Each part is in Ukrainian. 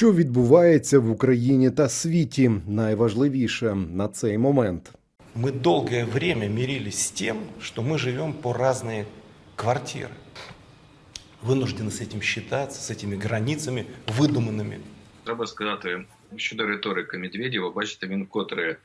Що відбувається в Україні та світі, найважливіше на цей момент. Мы долгое время мирились с тем, что мы живем по разные квартиры. Вынуждены с этим считаться, с этими границами выдуманными. Треба сказати щодо риторики Медведєва, бачите, він вкотре е,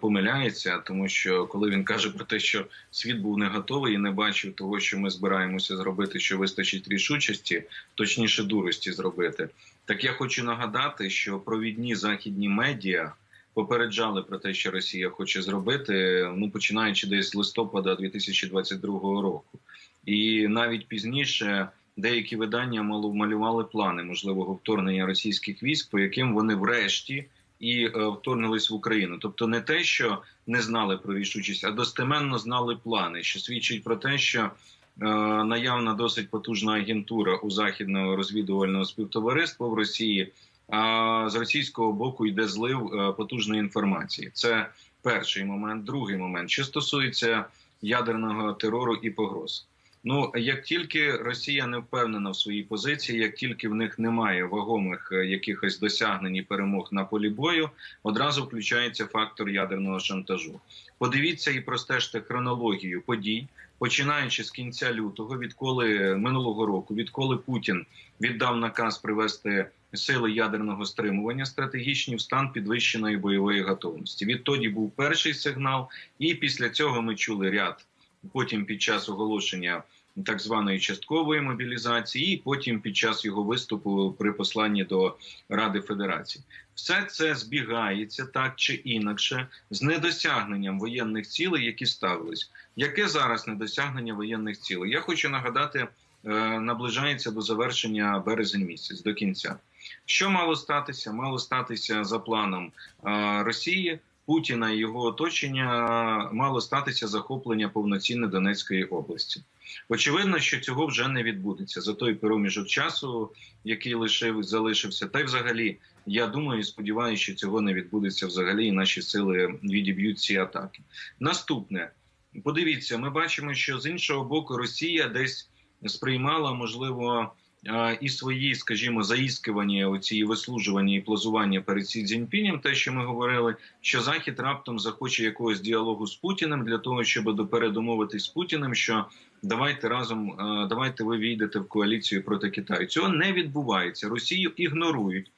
помиляється, тому що коли він каже про те, що світ був не готовий і не бачив того, що ми збираємося зробити, що вистачить рішучості, точніше дурості зробити. Так я хочу нагадати, що провідні західні медіа попереджали про те, що Росія хоче зробити, ну починаючи десь з листопада 2022 року, і навіть пізніше. Деякі видання мало малювали плани можливого вторгнення російських військ, по яким вони врешті і е, вторгнулись в Україну. Тобто не те, що не знали про рішучість, а достеменно знали плани, що свідчить про те, що е, наявна досить потужна агентура у західного розвідувального співтовариства в Росії. А з російського боку йде злив е, потужної інформації. Це перший момент. Другий момент, що стосується ядерного терору і погроз. Ну як тільки Росія не впевнена в своїй позиції, як тільки в них немає вагомих е, якихось досягнень і перемог на полі бою, одразу включається фактор ядерного шантажу. Подивіться і простежте хронологію подій, починаючи з кінця лютого, відколи минулого року, відколи Путін віддав наказ привести сили ядерного стримування стратегічні в стан підвищеної бойової готовності. Відтоді був перший сигнал, і після цього ми чули ряд. Потім під час оголошення так званої часткової мобілізації, і потім під час його виступу при посланні до Ради Федерації, все це збігається так чи інакше з недосягненням воєнних цілей, які ставились. Яке зараз недосягнення воєнних цілей? Я хочу нагадати, е, наближається до завершення березень місяць до кінця. Що мало статися? Мало статися за планом е, Росії. Путіна і його оточення мало статися захоплення повноцінне Донецької області. Очевидно, що цього вже не відбудеться за той проміжок часу, який лишив залишився. Та й взагалі, я думаю і сподіваюся, що цього не відбудеться взагалі, і наші сили відіб'ють ці атаки. Наступне, подивіться, ми бачимо, що з іншого боку Росія десь сприймала можливо. І свої, скажімо, заіскування, оці вислужування і плазування перед Сі Цзіньпінем, те, що ми говорили, що Захід раптом захоче якогось діалогу з Путіним для того, щоб допередомовитись з Путіним, що давайте разом, давайте ви війдете в коаліцію проти Китаю. Цього не відбувається. Росію ігнорують.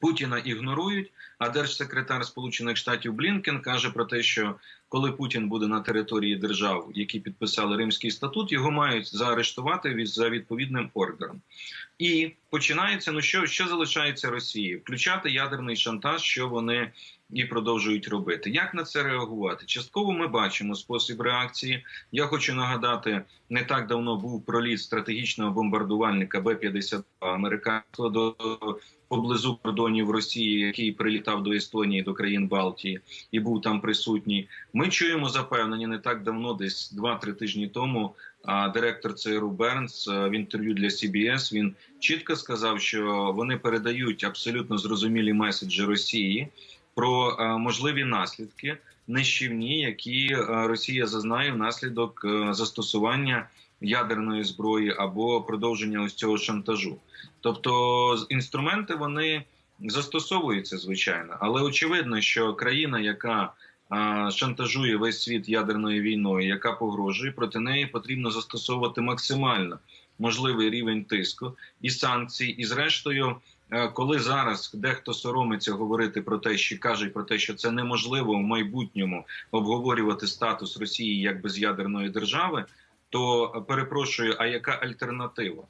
Путіна ігнорують, а держсекретар Сполучених Штатів Блінкен каже про те, що коли Путін буде на території держав, які підписали Римський статут, його мають заарештувати за відповідним ордером. І починається ну що, що залишається Росії? Включати ядерний шантаж, що вони і продовжують робити. Як на це реагувати? Частково ми бачимо спосіб реакції. Я хочу нагадати, не так давно був проліт стратегічного бомбардувальника Б-52 американського до поблизу кордонів Росії, який прилітав до Естонії, до країн Балтії і був там присутній. Ми чуємо запевнення не так давно, десь 2-3 тижні тому. Директор ЦРУ Бернс в інтерв'ю для CBS, він чітко сказав, що вони передають абсолютно зрозумілі меседжі Росії про можливі наслідки нищівні, які Росія зазнає внаслідок застосування ядерної зброї або продовження ось цього шантажу. Тобто інструменти вони застосовуються звичайно, але очевидно, що країна, яка шантажує весь світ ядерною війною, яка погрожує, проти неї потрібно застосовувати максимально можливий рівень тиску і санкцій. І зрештою, е, коли зараз дехто соромиться говорити про те, що кажуть про те, що це неможливо в майбутньому обговорювати статус Росії як без'ядерної держави, то перепрошую, а яка альтернатива?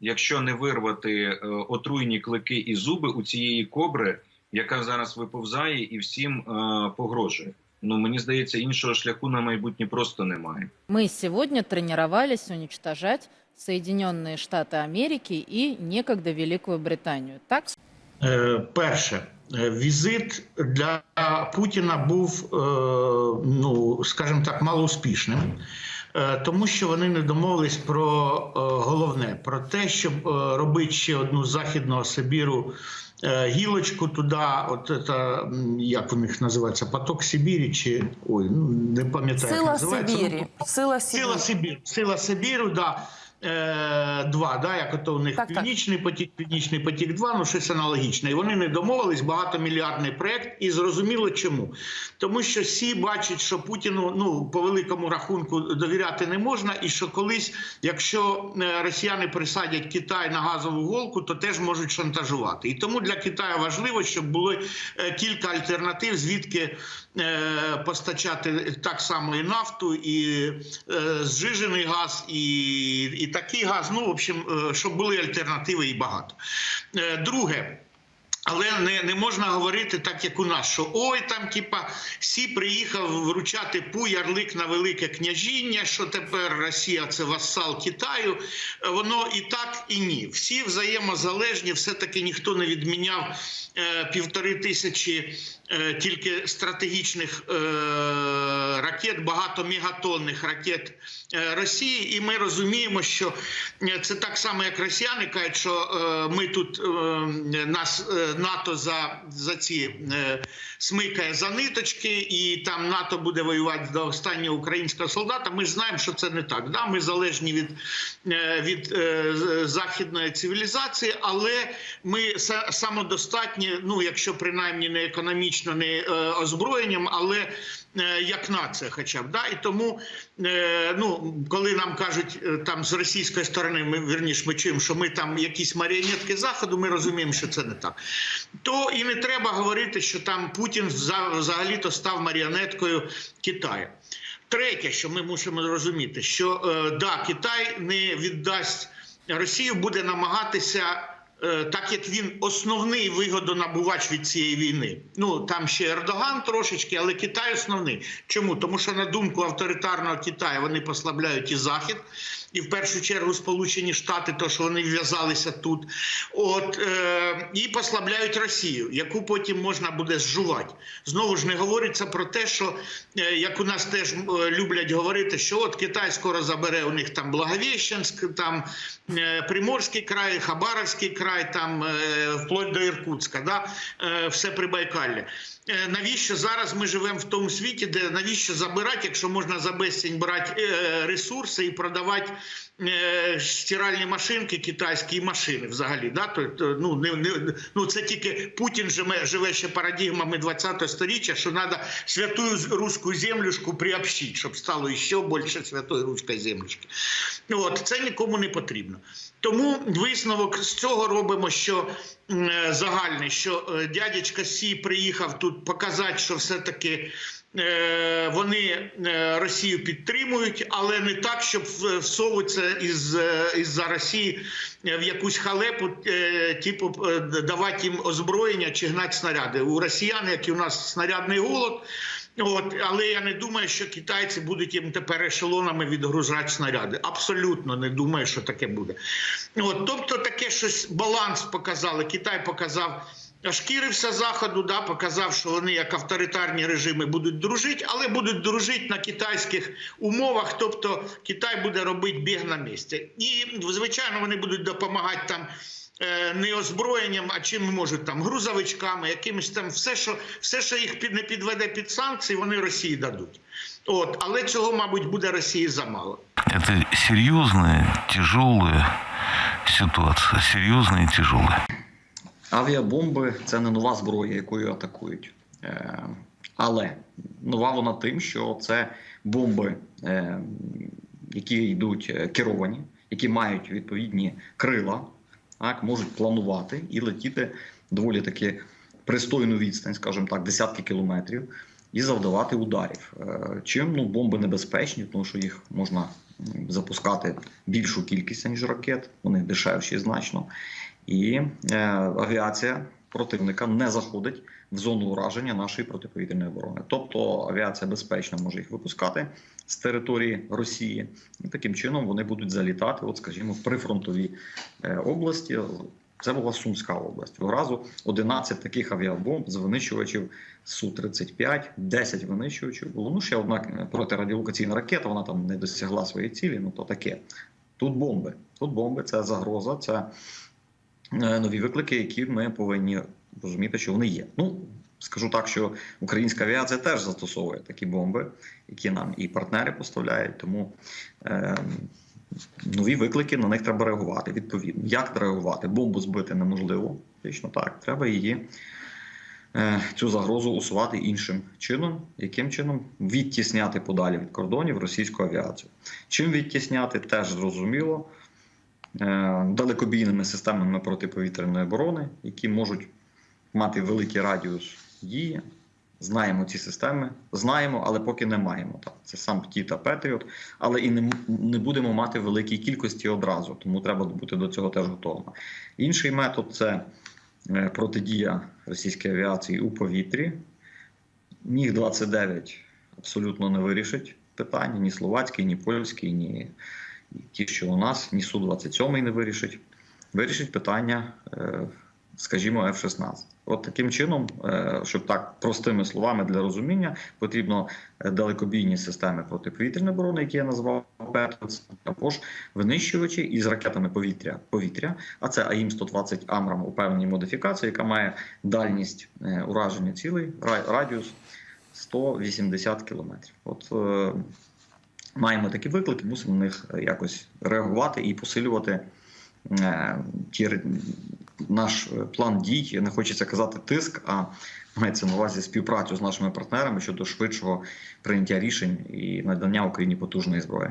Якщо не вирвати е, отруйні клики і зуби у цієї кобри, яка зараз виповзає і всім е, погрожує. Ну мені здається, іншого шляху на майбутнє просто немає. Мы сегодня тренировались уничтожать Соединенные Штаты Америки и некогда Великую Британию. Так? Е, Перше, е, візит для Путіна був, е, ну скажімо так, малоуспішним, е, тому що вони не домовились про е, головне про те, щоб е, робити ще одну західного Сибіру е, гілочку туди. От це, як у них називається поток Сибірі, чи ой, ну не пам'ятаю, як Сила називається. Сибірі. Сила Сила Сибірі. Сила Сибіру, да. Е, 2, да, як ото у них Так, так. Північний потік, Північний потік 2, ну щось аналогічне. І вони не домовились, багатомільярдний проект, і зрозуміло чому. Тому що всі бачать, що Путіну ну, по великому рахунку довіряти не можна, і що колись, якщо е, росіяни присадять Китай на газову голку, то теж можуть шантажувати. І тому для Китаю важливо, щоб були е, кілька альтернатив, звідки постачати так само і нафту, і зжижений газ, і, і такий газ. Ну, в общем, е, щоб були альтернативи і багато. Е, друге. Але не, не можна говорити так, як у нас, що ой, там, типа, Сі приїхав вручати пу ярлик на велике княжіння, що тепер Росія це вассал Китаю. Е, Воно і так, і ні. Всі взаємозалежні, все-таки ніхто не відміняв е, півтори тисячі е, тільки стратегічних е, ракет, багато мегатонних ракет е, Росії. І ми розуміємо, що е, це так само, як росіяни кажуть, що е, ми тут нас НАТО за, за ці смикає за ниточки, і там НАТО буде воювати до останнього українського солдата. Ми знаємо, що це не так. Да? Ми залежні від, від західної цивілізації, але ми са- самодостатні, ну якщо принаймні не економічно, не озброєнням, але як нація, хоча б да, і тому, е, ну коли нам кажуть е, там з російської сторони, ми вірніш, ми чуємо, що ми там якісь маріонетки заходу, ми розуміємо, що це не так. То і не треба говорити, що там Путін вза- взагалі-то став маріонеткою Китаю. Третє, що ми мусимо зрозуміти, що е, да, Китай не віддасть Росію, буде намагатися. Е, Так як він основний вигодонабувач від цієї війни. Ну там ще Ердоган трошечки, але Китай основний. Чому? Тому що на думку авторитарного Китаю вони послабляють і Захід, і в першу чергу Сполучені Штати, то що вони в'язалися тут. От е, і послабляють Росію, яку потім можна буде зжувати. Знову ж не говориться про те, що е, як у нас теж е, люблять говорити, що от Китай скоро забере у них там Благовіщенськ, там е, Приморський край, Хабаровський край, там е, вплоть до Іркутська, да? е, все Прибайкалля. Е, Навіщо зараз ми живемо в тому світі, де навіщо забирати, якщо можна за безцінь брати е, ресурси і продавати е, стиральні машинки, китайські машини взагалі. Да? То, ну, не, не, ну, це тільки Путін живе, живе ще парадигмами 20-го сторіччя, що треба святую руську землюшку приобщити, щоб стало ще більше святої руської землюшки. От, це нікому не потрібно. Тому висновок з цього робимо, що загальний, що е, дядечка Сі приїхав тут показати, що все-таки е, вони е, Росію підтримують, але не так, щоб всовуватися із, е, із-за Росії е, в якусь халепу, е, типу е, давати їм озброєння чи гнати снаряди. У росіян, як і у нас снарядний голод. От, але я не думаю, що китайці будуть їм тепер ешелонами відгружати снаряди. Абсолютно не думаю, що таке буде. От, тобто таке щось баланс показали. Китай показав. Шкірився заходу, да, показав, що вони як авторитарні режими будуть дружити, але будуть дружити на китайських умовах. Тобто Китай буде робити біг на місці. І звичайно, вони будуть допомагати там не озброєнням, а чим можуть там грузовичками, якимось там все, що все, що їх під не підведе під санкції, вони Росії дадуть. От, але цього, мабуть, буде Росії замало. Это серьезная, тяжелая ситуация. Серьезная и тяжелая. Авіабомби це не нова зброя, якою атакують. Е, але нова вона тим, що це бомби, е, які йдуть е, керовані, які мають відповідні крила, так, можуть планувати і летіти доволі таки пристойну відстань, скажімо так, десятки кілометрів, і завдавати ударів. Е, Чим ну, бомби небезпечні, тому що їх можна запускати більшу кількість ніж ракет, вони дешевші значно. І е, авіація противника не заходить в зону ураження нашої протиповітряної оборони. Тобто авіація безпечно може їх випускати з території Росії, і таким чином вони будуть залітати, от скажімо, в прифронтові е, області. Це була Сумська область. Одразу 11 таких авіабомб з винищувачів Су-35, 10 винищувачів було. Ну ще одна е, протирадіолокаційна ракета. Вона там не досягла своєї цілі. Ну то таке. Тут бомби. Тут бомби це загроза, це нові виклики, які ми повинні розуміти, що вони є. Ну скажу так, що українська авіація теж застосовує такі бомби, які нам і партнери поставляють. Тому е, нові виклики, на них треба реагувати. Відповідно, як реагувати? Бомбу збити неможливо. Фактично так. Треба її е, цю загрозу усувати іншим чином. Яким чином відтісняти подалі від кордонів російську авіацію? Чим відтісняти, теж зрозуміло. Е, Далекобійними системами протиповітряної оборони, які можуть мати великий радіус дії. Знаємо ці системи, знаємо, але поки не маємо. Так, це сам ПТІ та Петріот, але і не, не будемо мати великій кількості одразу, тому треба бути до цього теж готовими. Інший метод це е, протидія російській авіації у повітрі. Міг 29 абсолютно не вирішить питання ні словацький, ні польський, ні ті, що у нас, ні Су-27 не вирішить. Вирішить питання, е, скажімо, F-16. От таким чином, е, щоб так простими словами для розуміння, потрібно е, далекобійні системи протиповітряної оборони, які я назвав Петрос, або ж винищувачі із ракетами повітря, повітря. А це АІМ-120 Амрам у певній модифікації, яка має дальність ураження цілей, ра- радіус 180 кілометрів. От маємо такі виклики, мусимо на них якось реагувати і посилювати е, ті, наш е, план дій. Не хочеться казати тиск, а мається на увазі співпрацю з нашими партнерами щодо швидшого прийняття рішень і надання Україні потужної зброї.